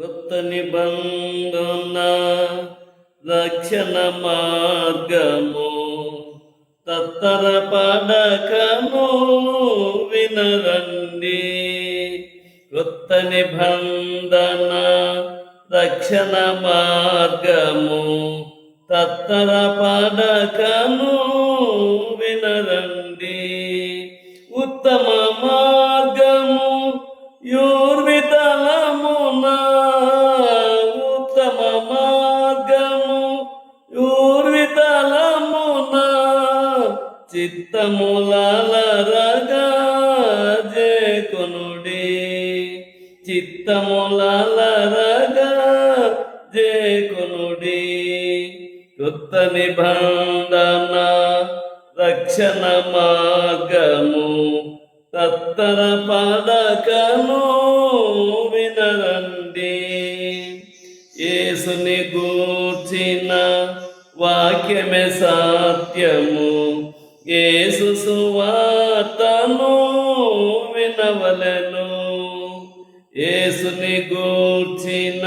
కొత్త నిబంధన రక్షణ మార్గము తత్తర పడకము వినరండి. కొత్త నిబంధన రక్షణ మార్గము తత్తర పడకము వినరండి. ఉత్తమ మార్గము యో కొనుడే చిత్తములరగా జే కొనుడే. కొత్త నిబంధన రక్షణ మార్గము తత్తర పడకను వినరండి. యేసుని గూర్చిన వాక్యమే సాత్యము. యేసు సువా వినవలెను యేసుని గూర్చిన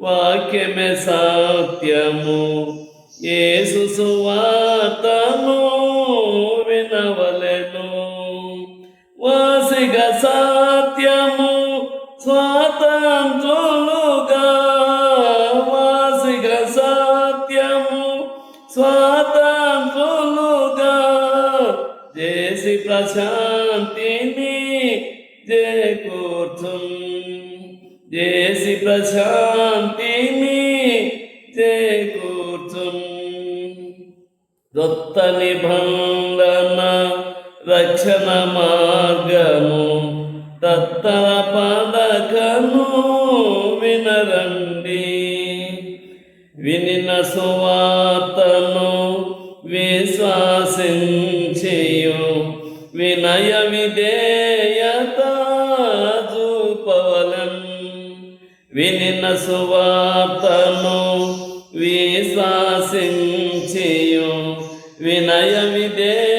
వాక్యమే సత్యము. యేసు సువార్తను వినవలెను. వాసిగ సత్యము స్వాతంత్రులుగా. వాసిగ సత్యము స్వాతంత్రులుగా. చేసి ప్రశా శాంతి ప్రశాంతిని చేకూర్చు నిబంధన రక్షణ మార్గము తత్తర పదకము వినరండి. వినిన సువార్తను విశ్వాసించేయు వినయ విదే వినిన సువార్తను విశ్వాసించియు. వినయ విదే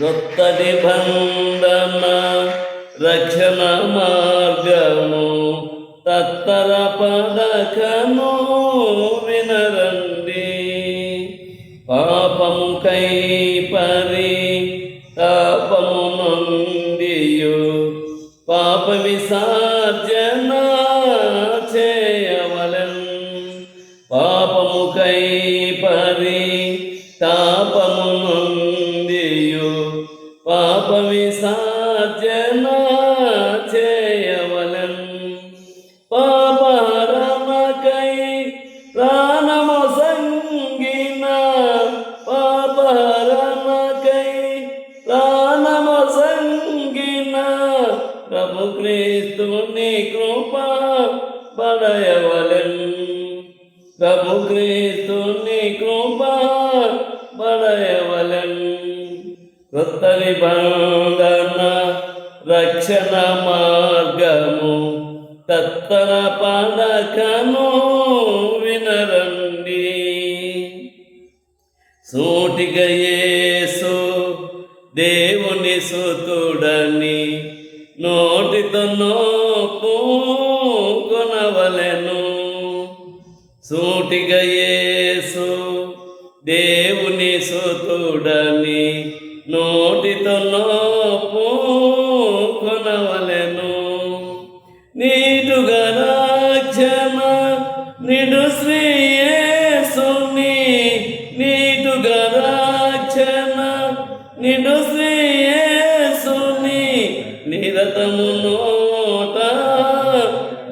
కొత్త నిబంధన రక్షణ మార్గము తత్తర పడకము వినరండి. పాపము కై పరి తాపము నుండియు పాప విసర్జన చేయవలం. పాపము కై పరి తాపము నుండియు విసర్జన చేయవలెన్ పాపహరణకై ప్రాణము సంగిన పాపహరణకై ప్రాణము సంగిన ప్రభు క్రీస్తుని కృప పడయవలెన్ ప్రభు క్రీస్తుని కృప కొత్త నిబంధన రక్షణ మార్గము తత్తర పడకను వినరండి. సూటిగా యేసు దేవుని సుతుడని నోటితో నోపు కొనవలెను. సూటిగా కొనవలెను. నీటుగా రాజ్యమ నిడు శ్రీయేసుని నీటుగా రాజ్యమ నిడు శ్రీయేసుని నిరతము నోట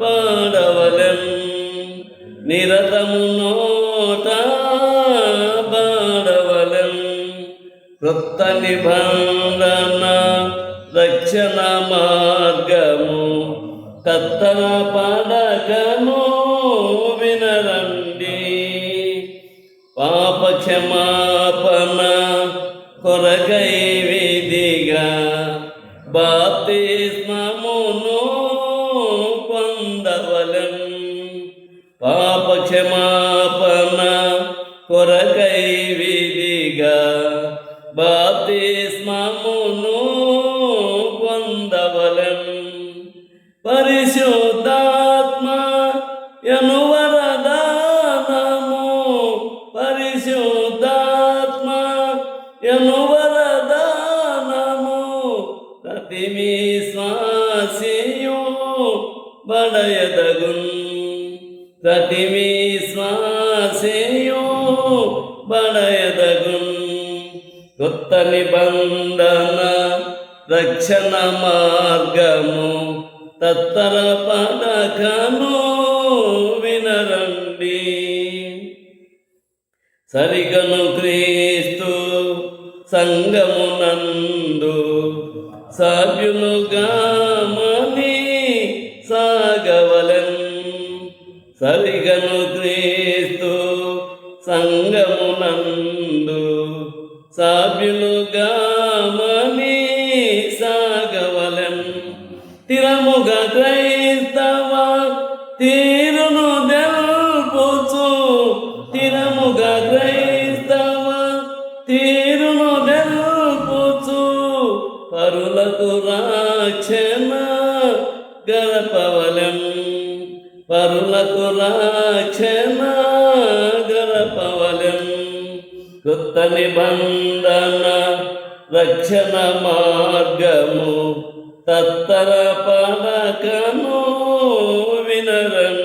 పాడవలెన్ నిరతము నోట పాడవలెన్ క్రొత్త నిబంధన రక్షణ మార్గము కత్తన పడకము వినరండి. పాప క్షమాపణ కొరకై విధిగా బాప్తిస్మమును పొందవలం. పాప క్షమాపణ కొరకై బడయదగున్ ప్రతి మీ కొత్త నిబంధన రక్షణ మార్గము తత్తర పడకను వినరండి. సరిగను క్రీస్తు సంగమునందు సభ్యులుగా సాగవలం. తిరముగ క్రైస్తవ తీరును దెల్పుచు తిరముగ క్రైస్తవ తీరును దెల్పుచు పరులకు రాక్షణ గరపవలం పరులకు రాక్షణ గరపవలం కొత్త నిబంధన రక్షణ మార్గము తత్తర పలకము వినరణ